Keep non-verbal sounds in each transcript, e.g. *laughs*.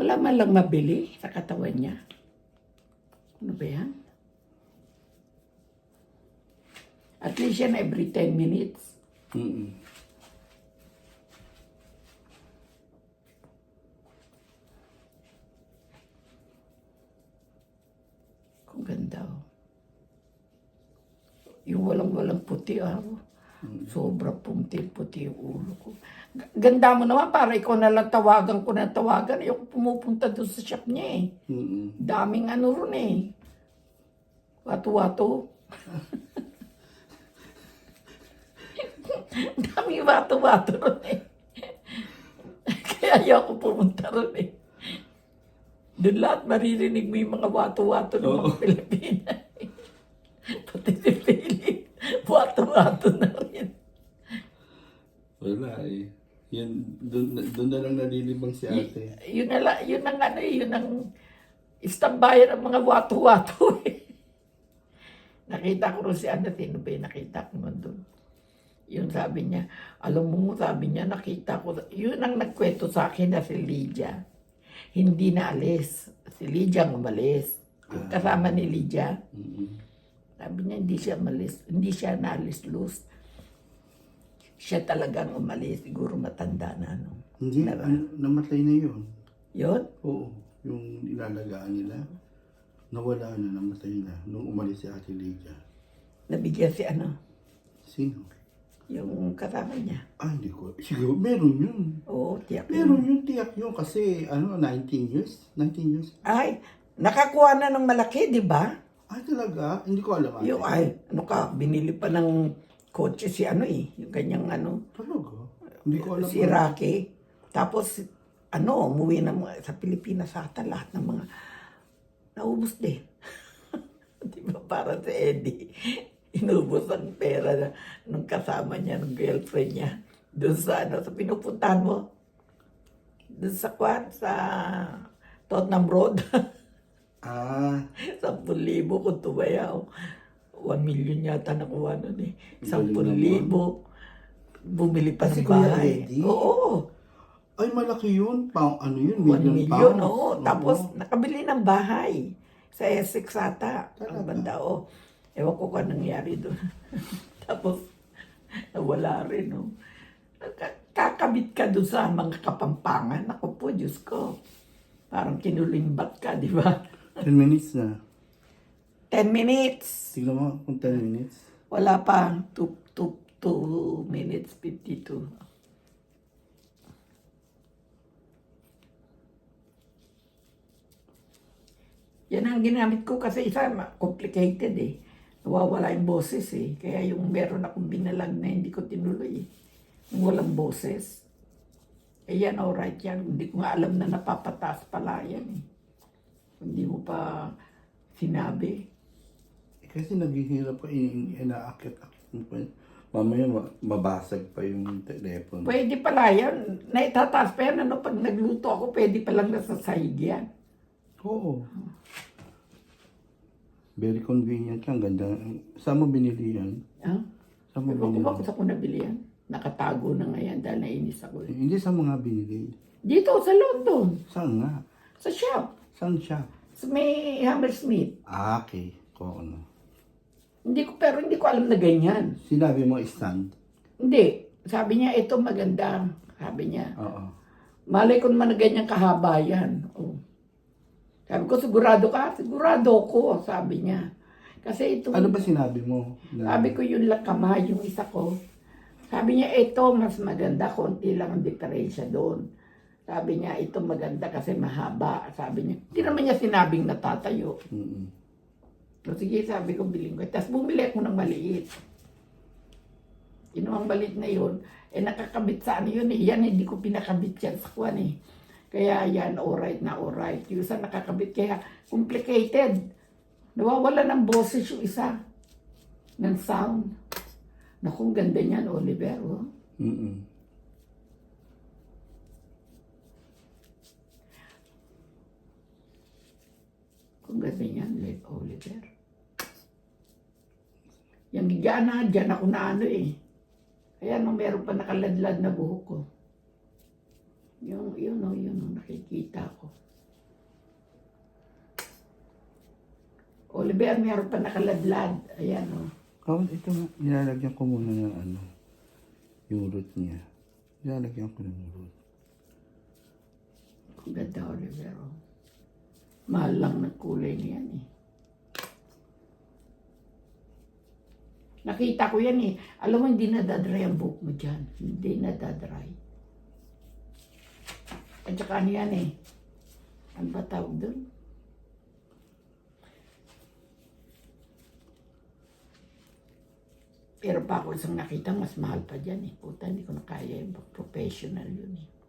Wala man lang mabili sa katawan niya. Ano ba yan? At least yan every 10 minutes. Mm-mm. Kung ganda oh. Yung walang-walang puti ah. Sobra puti-puti yung ulo ko. Ganda mo naman para ikaw na lang tawagan ko na tawagan. Ayoko pumupunta doon sa shop niya eh. Mm-mm. Daming ano ron eh. Wato-wato. *laughs* Daming wato-wato ron eh. Kaya ayoko pumunta ron eh. Doon lahat maririnig mo yung mga wato-wato ng mga Oo. Pilipina. *laughs* Pati si Philip, wato-wato na rin. Wala eh. Yan, doon, na lang nalilibang si ate. Y- yun na la- yun ang ano eh, yun ang istambayan ng mga wato-wato *laughs* eh. Nakita ko rin si sino ba yung nakita ko man doon? Yun sabi niya, alam mo, sabi niya, nakita ko, yun ang nagkwento sa akin na si Lydia. Hindi na alis. Si Lydia ang umalis. Yung kasama ni Lydia, Mm-mm. sabi niya, hindi siya umalis. Hindi siya naalis loose. Siya talagang umalis. Siguro matanda na, no? Hindi, ano, namatay na yun. Yun? Oo. Yung ilalagaan nila, nawala na, namatay na. Nung umalis si ate Lydia. Nabigyan si ano, Sino? yung kasama niya. Ah, hindi ko. Siguro, meron yun. Oo, tiyak. Meron yun, tiyak yun. Kasi, ano, 19 years? 19 years? Ay, nakakuha na ng malaki, di ba? Ay, talaga? Hindi ko alam. ate. Yung, ay, ano ka, binili pa ng kotse si ano eh, yung kanyang ano, Talaga? Hindi ko alam. si Rocky. Tapos, ano, umuwi na mga- sa Pilipinas ata lahat ng mga, naubos din. *laughs* di ba, para si Eddie, inubos ang pera na, nung kasama niya, nung girlfriend niya, doon sa ano, sa pinupuntahan mo, doon sa kwan, sa Tottenham Road. *laughs* Ah, Sampung libo kung tumayaw. One million yata nakuha nun eh. Sampung Galing libo. Bumili pa ng Kasi Kuya bahay. Eddie? Oo. ay malaki yun. Pound, ano yun? One Million, million, pounds. oo. Tapos nakabili ng bahay. Sa Essex ata. Ang Talaga? banda, oo. Ewan ko kung anong nangyari doon. *laughs* Tapos, nawala rin, no. Ka- Kakabit ka doon sa mga kapampangan. Ako po, Diyos ko. Parang kinulimbat ka, di ba? 10 minutes na. 10 minutes. Tignan mo kung 10 minutes. Wala pa. 2 minutes 52. Yan ang ginamit ko kasi isa, complicated eh. Nawawala yung boses eh. Kaya yung meron akong binalag na hindi ko tinuloy eh. Yung walang boses. Eh yan, alright yan. Hindi ko nga alam na napapataas pala yan eh. Hindi mo pa sinabi. Kasi naghihirap pa, in- inaakit-akit mo pa. yun. Mamaya ma- mabasag pa yung telepono. Pwede pala yan. Naitataas pa yan. Ano, pag nagluto ako, pwede palang nasa sahig yan. Oo. Very convenient yan. Ganda. Saan mo binili yan? Ha? Saan mo ko binili? kung saan ko nabili yan? Nakatago na nga yan dahil nainis ako. eh. Hindi sa mga binili. Dito, sa London. Saan nga? Sa shop. Saan siya? Sa may Hammersmith. Ah, okay. Kung ano. Hindi ko, pero hindi ko alam na ganyan. Sinabi mo stand? Hindi. Sabi niya, ito maganda. Sabi niya. Oo. Malay ko naman na ganyan kahaba yan. Oh. Sabi ko, sigurado ka? Sigurado ko, sabi niya. Kasi ito, Ano ba sinabi mo? Na, sabi ko yung kamay, yung isa ko. Sabi niya, ito mas maganda, konti lang ang diferensya doon. Sabi niya, ito maganda kasi mahaba. Sabi niya, hindi naman niya sinabing natatayo. Mm-mm. So, sige, sabi ko, biling ko. Tapos bumili ako ng maliit. Yun ang maliit na yun. Eh, nakakabit sa ano yun eh. Yan, hindi ko pinakabit yan sa kwan eh. Kaya yan, alright na alright. Yung isa nakakabit, kaya complicated. Nawawala ng boses yung isa. Ng sound. Naku, ganda niyan, Oliver. Oh. Mm-mm. Kung ganda niyan, Oliver. Yung gigana, dyan ako na ano eh. Kaya nung meron pa nakaladlad na buhok ko. Yung, yun o, yun o, nakikita ko. Oliver, meron pa nakaladlad. Ayan o. Oh, ito nga, nilalagyan ko muna ng ano, yung root niya. Nilalagyan ko ng root. Ang ganda, Oliver. Oh. Mahal lang ng kulay niyan eh. Nakita ko yan, eh. Alam mo, hindi nadadry ang buhok mo dyan. Hindi nadadry. At saka ano yan, eh. Ano ba tawag doon? Pero pa ako isang nakita, mas mahal pa dyan eh. Puta, hindi ko na kaya yung professional yun eh.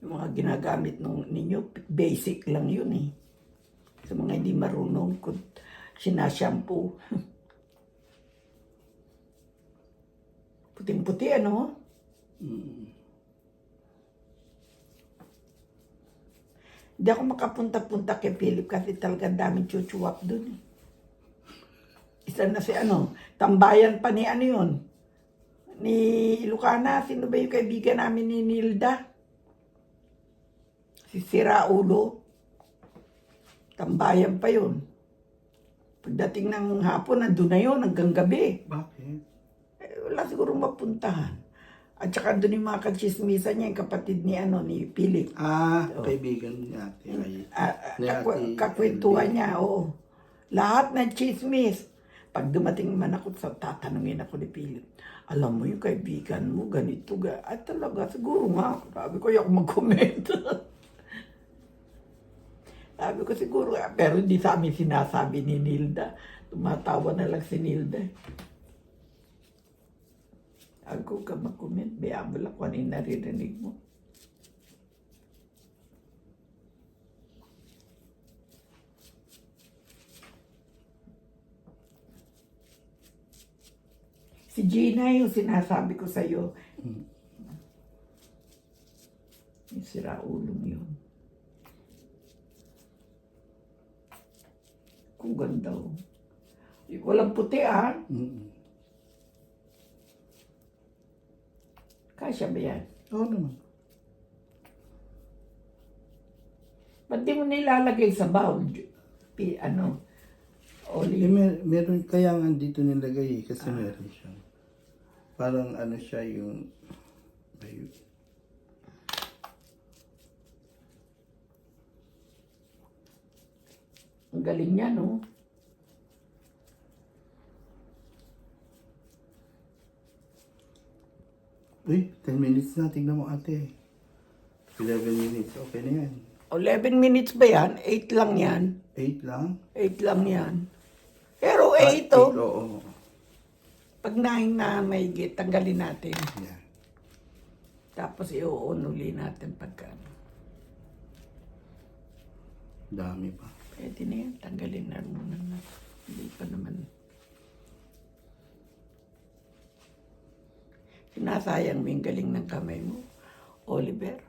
Yung mga ginagamit nung ninyo, basic lang yun eh. Sa mga hindi marunong, kung sinashampoo. *laughs* Puting-puti, ano? Hindi ako makapunta-punta kay Philip kasi talagang daming chuchuwap doon eh. Isa na si ano, tambayan pa ni ano yun. Ni Lucana, sino ba yung kaibigan namin ni Nilda? Si Siraulo. Tambayan pa yun. Pagdating ng hapon, nandun na yun hanggang gabi. Bakit? Eh, wala siguro mapuntahan. At saka doon yung mga kachismisa niya, yung kapatid ni ano, ni Philip. Ah, kaibigan ni ate. Ay, Ah, ah, Ni kakw- Ate kakwentuhan niya, oo. Lahat ng chismis. Pag dumating man ako, sa tatanungin ako ni Philip, alam mo yung kaibigan mo, ganito, ga. At talaga, siguro nga. Sabi ko, yung mag-comment. *laughs* Sabi ko siguro, ah, pero hindi sa amin sinasabi ni Nilda. Tumatawa na lang si Nilda. Sabi ko, ka mag-comment, bayaan mo lang kung ano yung naririnig mo. Si Gina yung sinasabi ko sa'yo. Yung siraulong yun. Kung ganda oh. Yung Walang puti ah. mm Kasya ba yan? Oo naman. Ba't di mo nilalagay sa bowl? Pi, ano? Eh, Olive. mer- meron, kaya nga dito nilagay eh, kasi meron siya. Parang ano siya yung, ay, Ang galing niya, no? uy, 10 minutes na, tignan mo ate. 11 minutes, okay na yan. 11 minutes ba yan? 8 lang yan. 8 lang? 8 lang yan. Pero Ah, 8 eight, oh. Oo, Pag nahin na may tanggalin natin. yeah. Tapos i-on uli natin pagka. ano. Dami pa. Pwede na yan. Tanggalin na muna na. Hindi pa naman. Sinasayang mo yung galing ng kamay mo, Oliver.